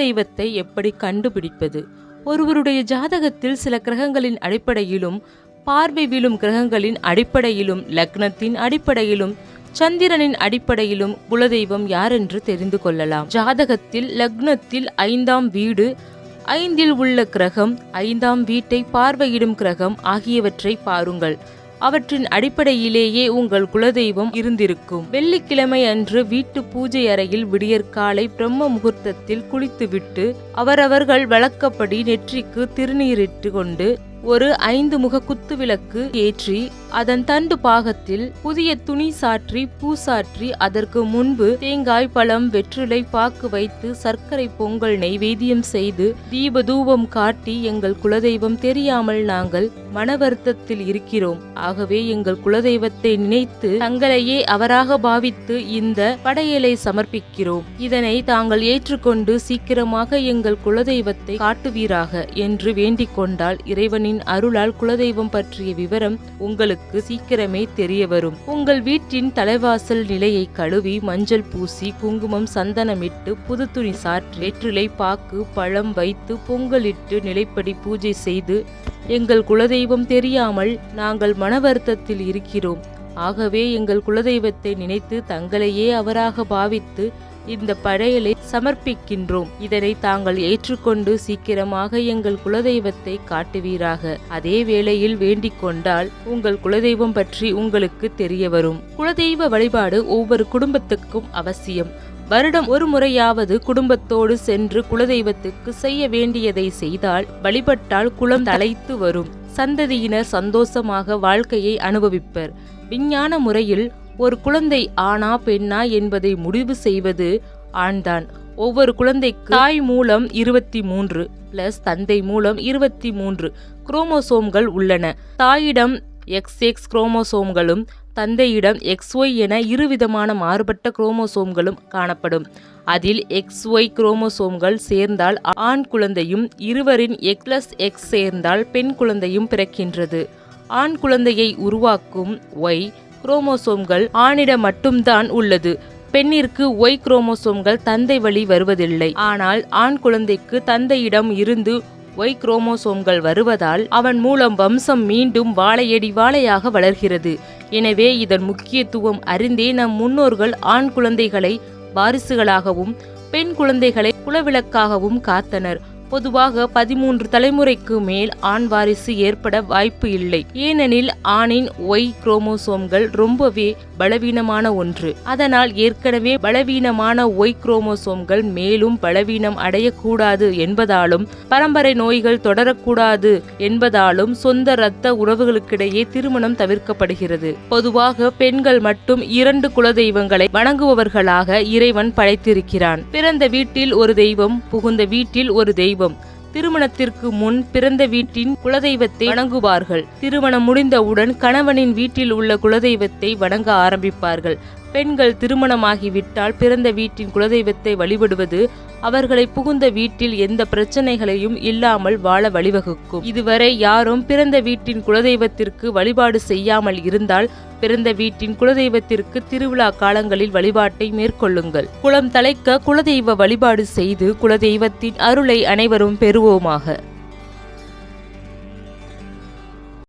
தெய்வத்தை எப்படி கண்டுபிடிப்பது? ஒருவருடைய ஜாதகத்தில் சில கிரகங்களின் அடிப்படையிலும் பார்வை விழும் கிரகங்களின் அடிப்படையிலும் லக்னத்தின் அடிப்படையிலும் சந்திரனின் அடிப்படையிலும் குலதெய்வம் யாரென்று தெரிந்து கொள்ளலாம்? ஜாதகத்தில் லக்னத்தில் ஐந்தாம் வீடு ஐந்தில் உள்ள கிரகம் ஐந்தாம் வீட்டை பார்வையிடும் கிரகம் ஆகியவற்றை பாருங்கள். அவற்றின் அடிப்படையிலேயே உங்கள் குலதெய்வம் இருந்திருக்கும். வெள்ளிக்கிழமை அன்று வீட்டு பூஜை அறையில் விடியற்காலை பிரம்ம முகூர்த்தத்தில் குளித்துவிட்டு அவரவர்கள் வழக்கப்படி நெற்றிக்கு திருநீரிட்டு கொண்டு ஒரு ஐந்து முக குத்து விளக்கு ஏற்றி அதன் தண்டு பாகத்தில் புதிய துணி சாற்றி பூ சாற்றி அதற்கு முன்பு தேங்காய் பழம் வெற்றிலை பாக்கு வைத்து சர்க்கரை பொங்கல் நைவேத்தியம் செய்து தீப தூபம் காட்டி எங்கள் குலதெய்வம் தெரியாமல் நாங்கள் மன வருத்தத்தில் இருக்கிறோம். ஆகவே எங்கள் குலதெய்வத்தை நினைத்து தங்களையே அவராக பாவித்து இந்த படையலை சமர்ப்பிக்கிறோம். இதனை தாங்கள் ஏற்றுக்கொண்டு சீக்கிரமாக எங்கள் குலதெய்வத்தை காட்டுவீராக என்று வேண்டிக் கொண்டால் இறைவனின் அருளால் குலதெய்வம் பற்றிய விவரம் உங்களுக்கு சீக்கிரமே தெரிய வரும். உங்கள் வீட்டின் தலைவாசல் நிலையை கழுவி மஞ்சள் பூசி குங்குமம் சந்தனமிட்டு புது துணி சாற்றி வெற்றிலை பாக்கு பழம் வைத்து பொங்கலிட்டு நிலைப்படி பூஜை செய்து எங்கள் குலதெய்வம் தெரியாமல் நாங்கள் மன வருத்தத்தில் இருக்கிறோம். ஆகவே எங்கள் குலதெய்வத்தை நினைத்து தங்களையே அவராக பாவித்து இந்த படையலை சமர்ப்பிக்கின்றோம். இதனை தாங்கள் ஏற்றுக்கொண்டு சீக்கிரமாக எங்கள் குலதெய்வத்தை காட்டுவீராக. அதே வேளையில் வேண்டிக் கொண்டால் உங்கள் குலதெய்வம் பற்றி உங்களுக்கு தெரிய வரும் குலதெய்வ வழிபாடு ஒவ்வொரு குடும்பத்துக்கும் அவசியம். வருடம் ஒரு முறையாவது குடும்பத்தோடு சென்று குலதெய்வத்துக்கு செய்ய வேண்டியதை செய்தால் வழிபட்டால் குளம் தலைத்து வரும். சந்ததியினர் சந்தோஷமாக வாழ்க்கையை அனுபவிப்பர். விஞ்ஞான முறையில் ஒரு குழந்தை ஆணா பெண்ணா என்பதை முடிவு செய்வது ஆண்தான். ஒவ்வொரு குழந்தைக்கு தாய் மூலம் இருபத்தி மூன்று பிளஸ் தந்தை மூலம் இருபத்தி மூன்று குரோமோசோம்கள் உள்ளன. தாயிடம் எக்ஸ் எக்ஸ் குரோமோசோம்களும் தந்தையிடம் எக்ஸ்ஒய் என இருவிதமான மாறுபட்ட குரோமோசோம்களும் காணப்படும். அதில் எக்ஸ் ஒய் குரோமோசோம்கள் சேர்ந்தால் ஆண் குழந்தையும் இருவரின் எக்ஸ் பிளஸ் எக்ஸ் சேர்ந்தால் பெண் குழந்தையும் பிறக்கின்றது. ஆண் குழந்தையை உருவாக்கும் ஒய் குரோமோசோம்கள் ஆணிடம் மட்டும்தான் உள்ளது. பெண்ணிற்கு ஒய் குரோமோசோம்கள் தந்தை வழி வருவதில்லை. ஆனால் ஆண் குழந்தைக்கு தந்தையிடம் இருந்து ஒய் குரோமோசோம்கள் வருவதால் அவன் மூலம் வம்சம் மீண்டும் வாழையடி வாழையாக வளர்கிறது. எனவே இதன் முக்கியத்துவம் அறிந்தே நம் முன்னோர்கள் ஆண் குழந்தைகளை வாரிசுகளாகவும் பெண் குழந்தைகளை குலவிளக்காகவும் காத்தனர். பொதுவாக பதிமூன்று தலைமுறைக்கு மேல் ஆண் வாரிசு ஏற்பட வாய்ப்பு இல்லை. ஏனெனில் ஆணின் ஒய் குரோமோசோம்கள் ரொம்பவே பலவீனமான ஒன்று. அதனால் ஏற்கனவே பலவீனமான ஒய் குரோமோசோம்கள் மேலும் பலவீனம் அடையக்கூடாது என்பதாலும் பரம்பரை நோய்கள் தொடரக்கூடாது என்பதாலும் சொந்த இரத்த உறவுகளுக்கிடையே திருமணம் தவிர்க்கப்படுகிறது. பொதுவாக பெண்கள் மட்டும் இரண்டு குலதெய்வங்களை வணங்குபவர்களாக இறைவன் படைத்திருக்கிறான். பிறந்த வீட்டில் ஒரு தெய்வம் புகுந்த வீட்டில் ஒரு தெய்வம். திருமணத்திற்கு முன் பிறந்த வீட்டின் குலதெய்வத்தை வணங்குவார்கள். திருமணம் முடிந்தவுடன் கணவனின் வீட்டில் உள்ள குலதெய்வத்தை வணங்க ஆரம்பிப்பார்கள். பெண்கள் திருமணமாகிவிட்டால் பிறந்த வீட்டின் குலதெய்வத்தை வழிபடுவது அவர்களை புகுந்த வீட்டில் எந்த பிரச்சனைகளையும் இல்லாமல் வாழ வழிவகுக்கும். இதுவரை யாரும் பிறந்த வீட்டின் குலதெய்வத்திற்கு வழிபாடு செய்யாமல் இருந்தால் பிறந்த வீட்டின் குலதெய்வத்திற்கு திருவிழா காலங்களில் வழிபாட்டை மேற்கொள்ளுங்கள். குலம் தலைக்க குலதெய்வ வழிபாடு செய்து குலதெய்வத்தின் அருளை அனைவரும் பெறுவோமாக.